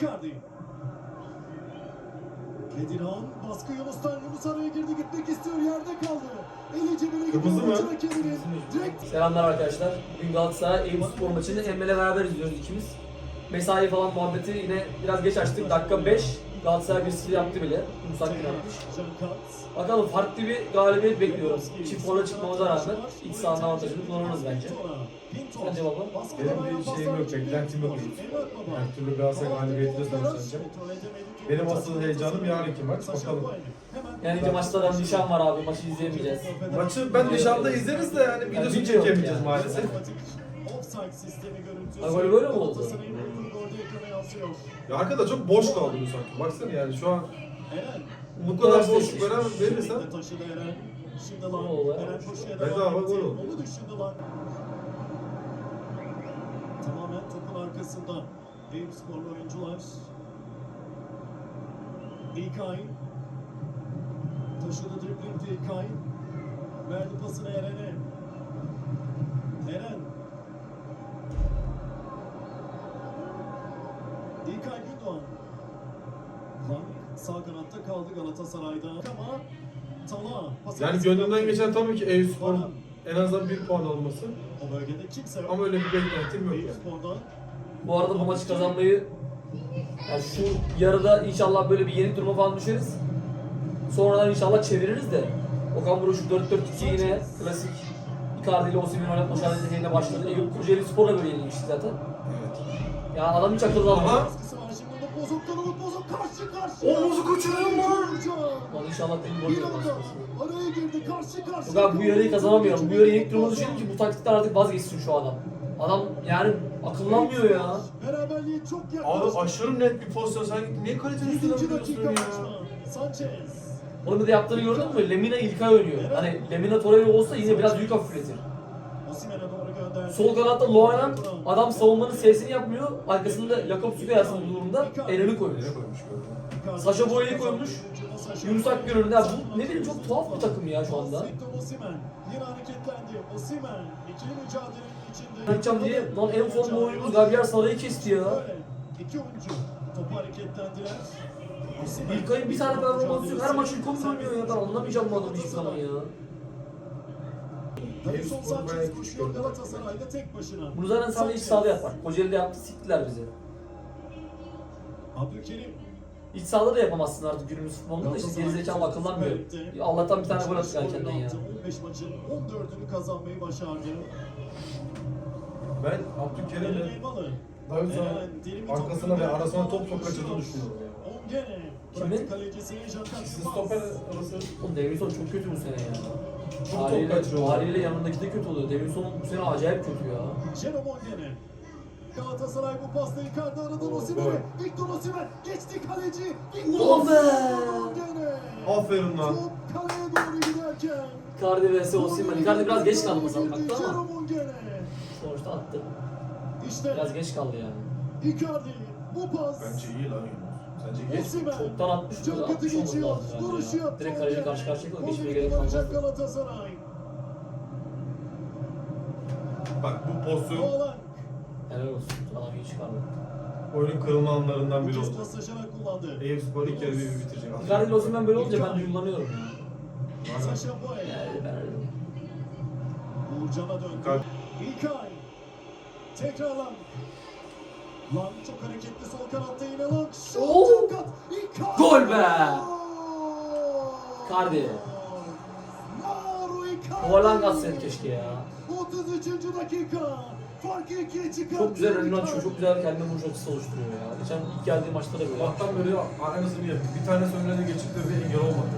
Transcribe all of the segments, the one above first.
Icardi. Bedirhan baskı Yunus'tan Yunus araya girdi gitmek istiyor yerde kaldı. Eli cebine gidiyor Kırmızı mı? maçın hakeminin. Direkt Selamlar arkadaşlar. Bugün Galatasaray Eyüp Spor maçını Emre'yle beraber izliyoruz ikimiz. Mesai falan muhabbeti yine biraz geç açtık. Dakika 5. Galatasaray 1-0 yaptı bile. Musak bir Kat. Bakalım farklı bir galibiyet bekliyorum. Çift forma çıkmamıza rağmen iç sahanın avantajını kullanırız bence. Sence baba? Benim bir şeyim yok, beklentim yok. Her türlü Galatasaray galibiyetiyle sonuçlanacak. Benim asıl heyecanım yarınki maç. Bakalım. Yani ki maçta da nişan var abi. Maçı izleyemeyeceğiz. Maçı ben dışarıda izleriz de yani videosunu video çekemeyeceğiz yani. maalesef. Offside sistemi görüntüsü. Ha, böyle böyle mi oldu? Ekrana yansıyor. Ya arkada çok boş kaldı bu sanki. Baksana yani şu an Eren. bu kadar kadar boş seçmiş. veren verirsen Birlikte taşıdı Eren. Şimdi lan. Eren koşuya Bedava devam etti. gol oldu. Onu düşündü lan. Tamamen topun arkasında. Eyüp sporlu oyuncular. İlkay. Taşıdı driblingde İlkay. Verdi pasını Eren'e. Eren. İlkay Gündoğan. Lan sağ kanatta kaldı Galatasaray'da ama Tala. pas yani gönlümden geçen tabii ki Baran. en azından bir puan alması. O bölgede kimse yok. Ama öyle bir beklentim yok Eyüp yani. Bu arada bu maçı kazanmayı yani şu yarıda inşallah böyle bir yenik duruma falan düşeriz. Sonradan inşallah çeviririz de. Okan Buruk şu 4-4-2 yine klasik Icardi ile Osimhen oynatma şartıyla başladı. Eyüp Kocaeli Spor'la böyle yenilmişti zaten. Evet. Ya adam hiç akıllı almadı. baskısı Bozok karşı karşıya. Oğuz'u kaçırıyor mu? Lan inşallah değil Bir gol araya girdi karşı karşıya. Abi bu yarıyı kazanamıyorum. Bu yarı yenik duruma düşelim ki bu taktikten artık vazgeçsin şu adam. Adam yani akıllanmıyor ya. Beraberliğe çok Abi yaklaştı. aşırı net bir pozisyon. Sen niye kalitenin üstüne vuruyorsun ya? Sanchez. Onu bir de yaptığını gördün mü? Lemina İlkay oynuyor. Hani Lemina Torreira olsa yine biraz yük hafifletir. Osimhen'e doğru gönderdi. Sol kanatta Loanan adam savunmanın sesini yapmıyor. Arkasında Jakob Sugayas'ın bu durumda Eren'i koymuş. Nereye koymuş gördün? Saşa Boya'yı koymuş. Yunus Akgün önünde. Ya Bu ne bileyim çok tuhaf bir takım ya şu anda. Kaçacağım diye lan en formda oyuncumuz Gabriel Saray'ı kesti ya. İki oyuncu topu hareketlendiler. Osimhen İlkay'ın bir tane performansı yok. Her maç ilk oynuyor oynuyor ya. Ben anlamayacağım bu adamı hiçbir zaman ya. Davinson Sanchez koşuyor. Galatasaray'da tek başına. Bunu zaten sadece iç sahada yapar. Kocaeli'de yaptı siktiler bizi. Abdülkerim. İç sahada da yapamazsın artık günümüz futbolunda da işte gerizekalı akıllanmıyor. Allah'tan bir tane gol attık erkenden ya. 15 maçın 14'ünü kazanmayı başardı. Ben Eren dilimi arkasına ve arasına top çok kaçırdığını düşünüyorum ya. Kimin? İkisi stoper arası Oğlum Davinson çok kötü bu sene ya. çok top kaçırıyor. haliyle yanındaki de kötü oluyor. Davinson bu sene acayip kötü ya. Jerome Ongene. Galatasaray bu pasta Icardi Osimhen'e. gol. Victor Osimhen geçti kaleci. Victor Ulan be! Ongene. Aferin lan. Top kaleye doğru giderken. Icardi vs Osimhen. Icardi biraz geç kaldı mesela baktı ama Jerome Ongene. sonuçta attı. İşte Biraz geç kaldı yani. Icardi bu pas. Bence iyi lan Yunus. Sence geç. Osimhen. Çoktan atmış. Çok kötü geçiyor. ya. yaptı. Direkt kaleci karşı karşıya. Golü Geçmeye gerek kalmaz. Galatasaray. Bak bu pozisyon Oğlan. Helal olsun. Adam iyi çıkardı. oyunun kırılma anlarından biri oldu. pasajına kullandı. Eyüp Spor ilk yarı bir bitirecek. Icardi Osimhen böyle olunca ben duygulanıyorum ya. Aynen. Saşa Boy. Yani ben öyle. Uğurcan'a döndü. Kalp. İlkay. Tekrarlan. Lan çok hareketli sol kanatta yine lan. Şut Oo. dikkat. İlkay. Gol be. Icardi. Mauro Icardi. Haaland atsaydı keşke ya. 33. dakika. Farkı ikiye çıkarttı. Çok güzel önünü açıyor, Icardi. çok güzel kendine vuruş açısı oluşturuyor ya. Geçen ilk geldiği maçta da böyle. Allah'tan böyle aynısını yapıyor. Bir tanesi önüne geçip de bir engel olmadı.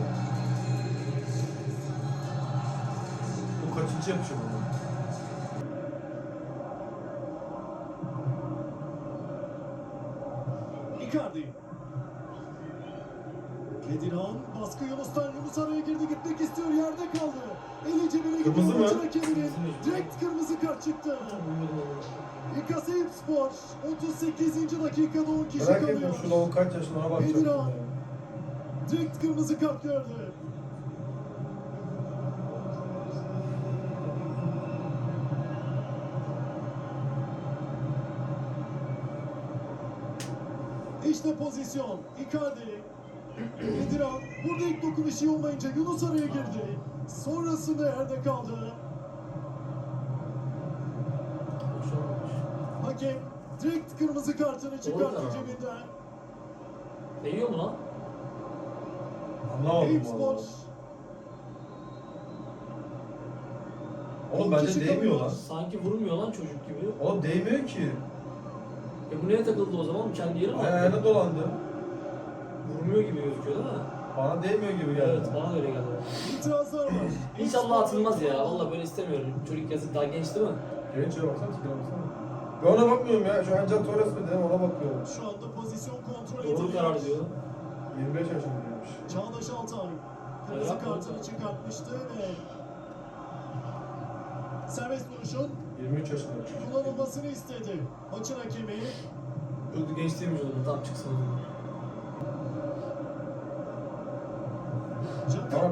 Bu kaçıncı yapışım bu? Icardi. Bedirhan baskı Yunus'tan Yunus araya girdi gitmek istiyor yerde kaldı. Eli cebine gidiyor Kırmızı mı? Direkt kırmızı kart çıktı. Yıkasayip Spor 38. dakikada 10 kişi Merak kalıyor. ediyorum şu lavuk kaç bakacaktım Bedirhan. ya. Direkt kırmızı kart gördü. İşte pozisyon. Icardi. Ediran. Burada ilk dokunuş iyi olmayınca Yunus araya girdi. Sonrasında yerde kaldı. Hakem direkt kırmızı kartını çıkarttı karar. cebinden. Değiyor mu lan? Anlamadım Eyüp. Spor. Oğlum bence kişi değmiyor lan. Sanki vurmuyor lan çocuk gibi. Oğlum değmiyor ki. E bu neye takıldı o zaman? Kendi yeri mi? Ayağına dolandı. Vurmuyor gibi gözüküyor değil mi? Bana değmiyor gibi geldi. Evet bana da öyle geldi. İtirazlar var. İnşallah atılmaz ya. Vallahi böyle istemiyorum. Çocuk yazık daha genç değil mi? Genç ya baksana tipine baksana. Ben ona bakmıyorum ya. Şu Ancel Torres mi dedim ona bakıyorum. Şu anda pozisyon kontrol Doğru ediliyor. karar diyor. 25 yaşındaymış. Çağdaş Altay kırmızı Evet, kartını çıkartmıştı ve serbest vuruşun 23 yaşındaymış. kullanılmasını istedi. Maçın hakemi Çocuk genç değilmiş o zaman. Tam çıksın o zaman.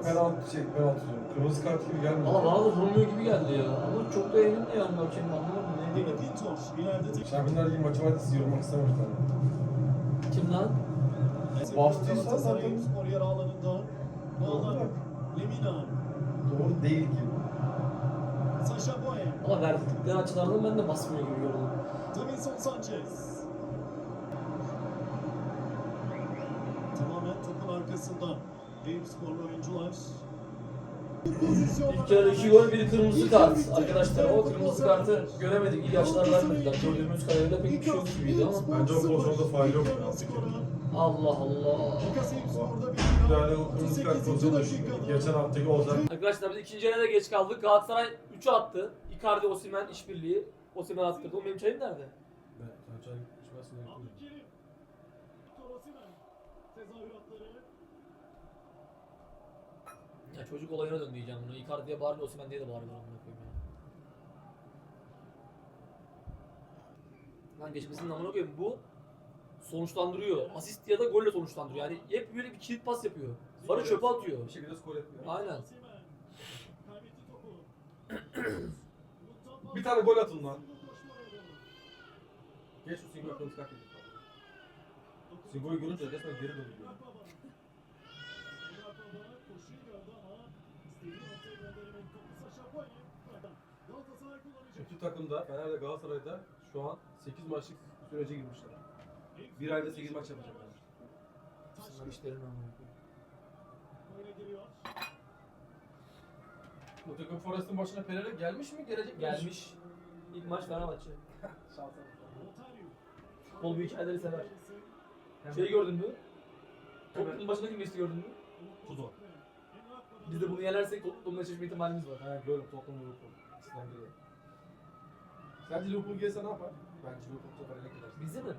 Bana penaltı şey penaltı diyorum. Kırmızı kart gibi gelmiyor. Valla bana da vurmuyor gibi geldi ya. Ama çok da eğlendi yani hakem anlamadım ne diyeyim. Şampiyonlar Ligi maçı vardı sizi yormak istememişler. Kim lan? Bastıysa zaten- alanında Bağlar Doğru. Lemina Doğru değil gibi. Sasha Boye Valla verdikleri açılardan ben de basmıyor gibi gördüm. Davinson Sanchez Tamamen topun arkasında Eyüp Sporlu oyuncular İlk yarı iki gol, biri kırmızı kart. Arkadaşlar o kırmızı kartı göremedik. İyi yaşlar vermediler. Gördüğümüz kadarıyla pek bir şey yok gibiydi ama. Bence o pozisyonda faul yok. Allah Allah. Yani o kırmızı kart pozisyonu geçen haftaki Ozan. Arkadaşlar biz ikinci yarıda geç kaldık. Galatasaray 3'ü attı. Icardi, Osimhen işbirliği. Osimhen attırdı. O benim çayım nerede? Ya çocuk olayına döndü diyeceğim bunu. Icardi'ye bağırıyor, Osimhen diye de bağırıyor. amına koyayım ya. Lan geçmesinin amına koyayım bu sonuçlandırıyor. Asist ya da golle sonuçlandırıyor. Yani hep böyle bir kilit pas yapıyor. Sonra çöpe atıyor. Bir şekilde skor etmiyor. Aynen. Bir tane gol atın lan. Geç şu Singo kırmızı kart yedik. Singo'yu görünce resmen geri dönüyor. İki takım da Fener ve Galatasaray'da şu an 8 maçlık sürece girmişler. Bir ayda 8 maç yapacaklar. Bunlar işlerin amına koyayım. Nottingham Forest'ın başına Pereira gelmiş mi? Gelecek mi? Gelmiş. İlk maç Fenerbahçe. Futbol büyük hikayeleri sever. Şeyi gördün mü? Tottenham'ın başına kim geçti gördün mü? Kuzo. Biz de bunu yenersek Tottenham'la eşleşme ihtimalimiz var. Ha gördüm Tottenham Liverpool. İkisinden biri. Sence Liverpool gelse ne yapar? Bence Liverpool bu sefer ele gider. Bizde mi?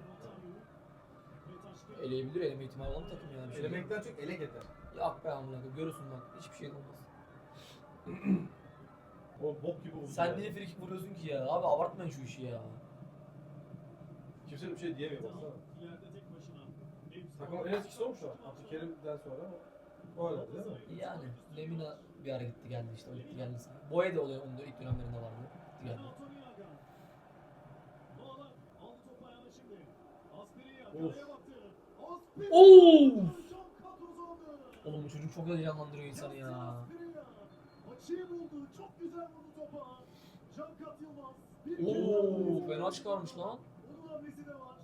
Eleyebilir, eleme ihtimali olan takım yani. Bir şey değil. Elemekten çok ele gider. Yok be amına koyayım, görürsün bak. Hiçbir şey olmaz. O bok gibi oldu. Sen ya. niye frikik vuruyorsun ki ya? Abi abartmayın şu işi ya. Kimse bir şey diyemiyor baksana. Takımın en eski kişi olmuş şu an. Abdülkerim'den sonra öyle değil mi? Yani Lemina bir ara gitti geldi işte. O gitti geldi. Boya da oluyor onun da ilk dönemlerinde vardı. Gitti geldi. Oo! Oğlum bu çocuk çok heyecanlandırıyor insanı ya. Oo, fena çıkarmış lan. Onun hamlesi de var.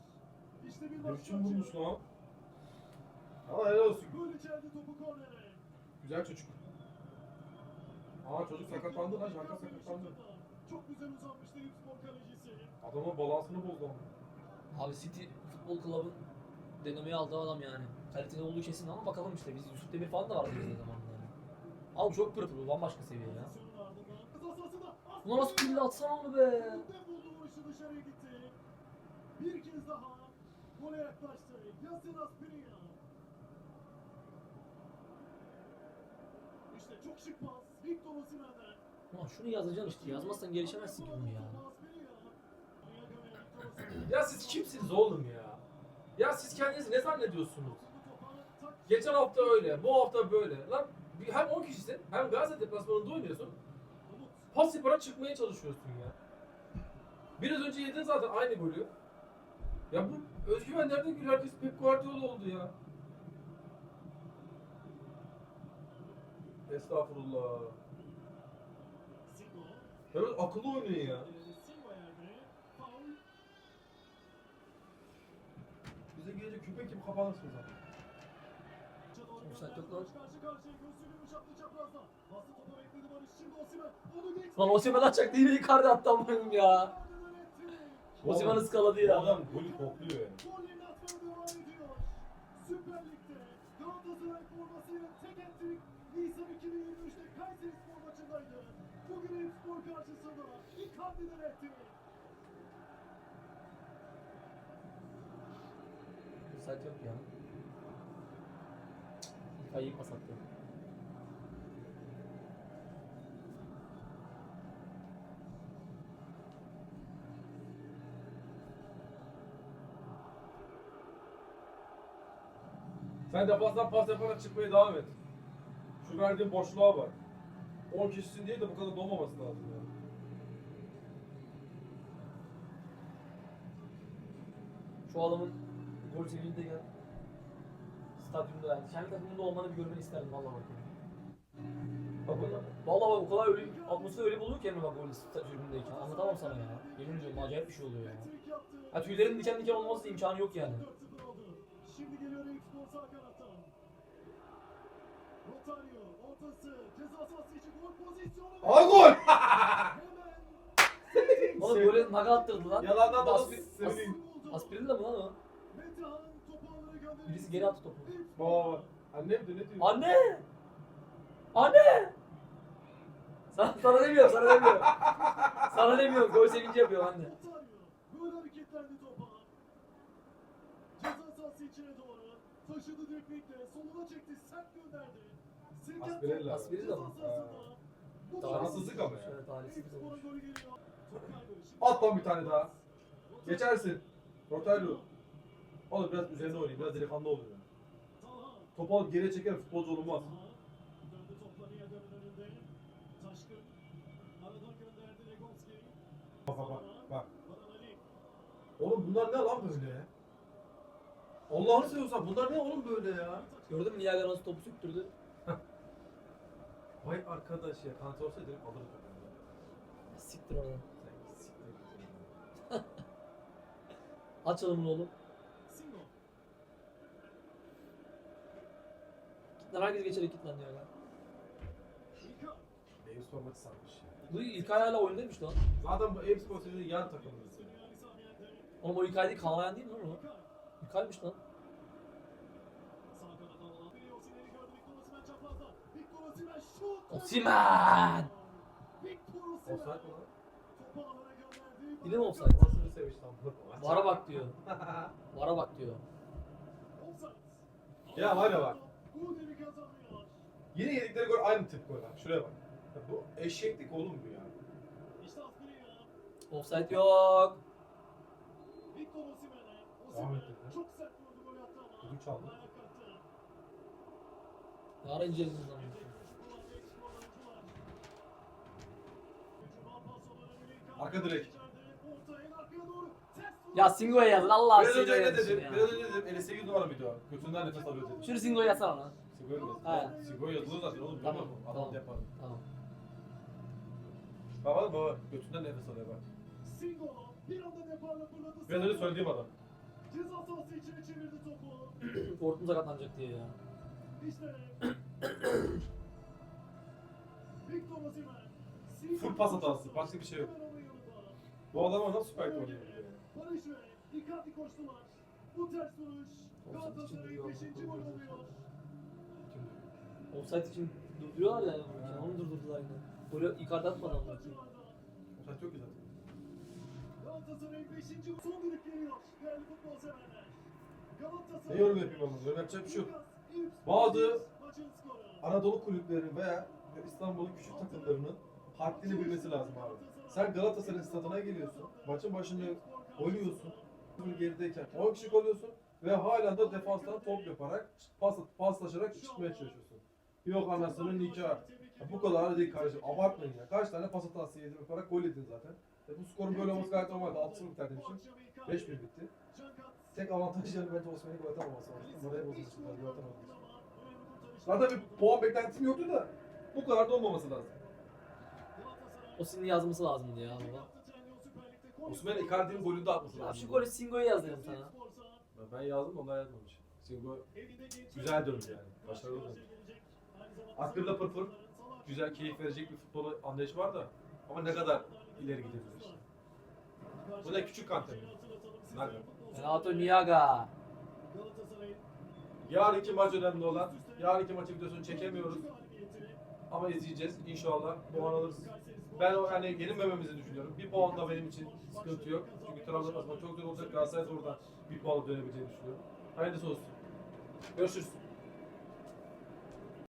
İşte bir Ne biçim vurmuş lan? Ama helal olsun. Gol içeride topu kornere. Güzel çocuk. Aa çocuk sakatlandı lan. Şarkı sakatlandı. Çok güzel uzanmıştı Eyüp Spor kalecisi. Adamın balansını bozdu ama. Abi City Futbol Club'ın denemeyi aldığı adam yani. Kaliteli olduğu kesin ama bakalım işte biz Yusuf Demir falan da vardı bizde zamanında. yani. Abi çok pırpır bu bambaşka seviye ya. Ulan nasıl pille atsana onu be. Bir kez daha gole yaklaştı. Yasin Aspirina. İşte çok şık pas. Victor Osimhen'den. Ulan şunu yazacaksın işte yazmazsan gelişemezsin ki bunu ya. Ya siz kimsiniz oğlum ya? Ya siz kendinizi ne zannediyorsunuz? Geçen hafta öyle, bu hafta böyle. Lan bir- hem 10 kişisin, hem Gazi deplasmanında oynuyorsun. Pas yapara çıkmaya çalışıyorsun ya. Biraz önce yedin zaten aynı golü. Ya bu özgüven nereden geliyor? Herkes Pep Guardiola oldu ya. Estağfurullah. Evet akıllı oynayın ya. Faul. Bize gelecek köpek gibi kapanırsınız zaten. Lan. Osimhen. Atacaktı yine Icardi attı amınım ya. Osimhen ıskaladı ya. adam golü kokluyor ya. Gollerini atmaya devam ediyor. Süper Lig'de Galatasaray formasıyla tek ettik. Karşısında Icardi'den etti. Offside yok ya. İyi pas attı. Sen defanstan pas yaparak çıkmaya devam et. Şu verdiğin boşluğa bak. 10 kişisin diye de bu kadar dolmaması lazım yani. Şu adamın gol sevincinde gel. Stadyumda yani. Kendi takımında olmanı bir görmeni isterdim valla bak. Bak ona. Valla bak o kadar öyle, atmosfer öyle buluyor ki bak gol tribündeyken. Anlatamam sana ya. Yemin ediyorum acayip bir şey oluyor ya. Ha tüylerin diken diken olması imkanı yok yani. 4-0 oldu. Şimdi geliyor Eyüp Spor sağ kanattan. Rotario ortası ceza sahası için gol pozisyonu. Al gol! Oğlum böyle naga attırdı lan. Yalandan da sevineyim. Buldu. Aspirin de mi lan o? Birisi geri attı topu. Baba. Annem de ne diyor? Anne! Anne! Sana, sana demiyorum, sana demiyorum. Sana demiyorum, gol sevinci yapıyor anne. Böyle hareketlendi topa. Ceza sahası içine doğru. Taşıdı direklikle soluna çekti sert gönderdi. Aspirella. Aspirella mı? Talihsizlik ama ya. Şöyle olmuş. Top kaybı. Şimdi- At lan bir tane daha. Geçersin. Rotario. Oğlum biraz üzerine oynayayım. Biraz delikanlı oluyor. Talha. Topu alıp geriye çeker futbolcu Legonski. Bak bak bak. Oğlum bunlar ne lan böyle? Allah'ını seviyorsan bunlar ne oğlum böyle ya? Gördün mü Niyaga nasıl topu söktürdü? Vay arkadaş ya. Kanat olsa direkt alırım topu. Siktir. Sen siktir git. Aç alımını oğlum. Kitlen herkes geçerek kitlen diyor ya. Davis formatı sarmış ya. Bu İlkay hala oyundaymış lan. Zaten bu Spor serinin yan takımı. Yani saniyede. Oğlum o İlkay değil, Kaan Ayhan değil mi lan o? İlkay'mış lan. Osimhen. Offside mi lan? Yine mi offside? Bu? Vara bak diyor. Vara bak diyor. Ya var ya bak. Yine yedikleri gol aynı tip gol ha. Şuraya bak. Ya bu eşeklik oğlum bu ya. Offside yok. Victor Osimhen'e. Devam Osimhen çok sert vurdu gol attı ama. Düdük çaldı. Yarın inceleriz lan. Arka direk. Ya Singo'ya yazın Allah Biraz önce ne dedim? Biraz önce dedim. 58 numara mıydı o? Götünden nefes alıyor dedim. Şunu Singo'ya yazsana lan. Sigara mı? He. Sigara yazılı zaten oğlum. Tamam, Tamam. Adam tamam. yapar. Tamam. Baba baba götünden nefes alıyor bak. Singo bir anda deparla fırladı. Biraz önce söylediğim adam. Ceza sahası içine çevirdi topu. Fortun sakatlanacak diye ya. İşte. Victor Osimhen. Full pas hatası, başka bir şey yok. Bu adam nasıl süper oynuyor? Barış ve Icardi koştular. Bu ters vuruş. Galatasaray'ın 5. gol oluyor. Offside için durduruyorlar ya. Onu durdurdular yine. Böyle Icardi atmadan mı? Maçlarda Sen çok güzel. Galatasaray'ın 5. son düdük geliyor. Değerli futbol severler. Galatasaray. Ne yorum yapayım ama? Yorum yapacak bir şey yok. Bazı. Anadolu kulüplerinin veya İstanbul'un küçük takımlarının haddini bilmesi lazım abi. Sen Galatasaray stadına geliyorsun. Maçın başında oynuyorsun. Full gerideyken 10 kişi kalıyorsun ve hala da defanstan top yaparak pas, paslaşarak çıkmaya çalışıyorsun. Yok anasının nikahı. Bu kadar da değil kardeşim. Abartmayın ya. Kaç tane pas hatası yedim yaparak gol yedin zaten. E bu skorun böyle olması gayet normaldi. 6-0 biter demişim. 5-1 bitti. Tek avantajları bence Osman'ın gol atamaması var. Moraya bozulmuştu. Gol atamadı. Zaten bir puan beklentim yoktu da bu kadar da olmaması lazım. O senin yazması lazımdı ya baba. Osman Icardi'nin golünü de atması Abi lazım. şu golü Singo'ya yazdım sana. Ben yazdım onlar yazmamış. Singo güzel döndü yani. Başarılı döndü. Akırla pırpır güzel keyif verecek bir futbol anlayışı var da ama ne kadar ileri gidebilir. Bu da küçük kante. Naga. Renato Niaga. Yarınki maç önemli olan. Yarınki maçı videosunu çekemiyoruz. Ama izleyeceğiz. İnşallah puan alırız. Ben o yani yenilmememizi düşünüyorum. Bir puan da benim için sıkıntı yok. Çünkü Trabzonspor çok zor olacak. Galatasaray da oradan bir puanla dönebileceğini düşünüyorum. Hayırlısı olsun. Görüşürüz.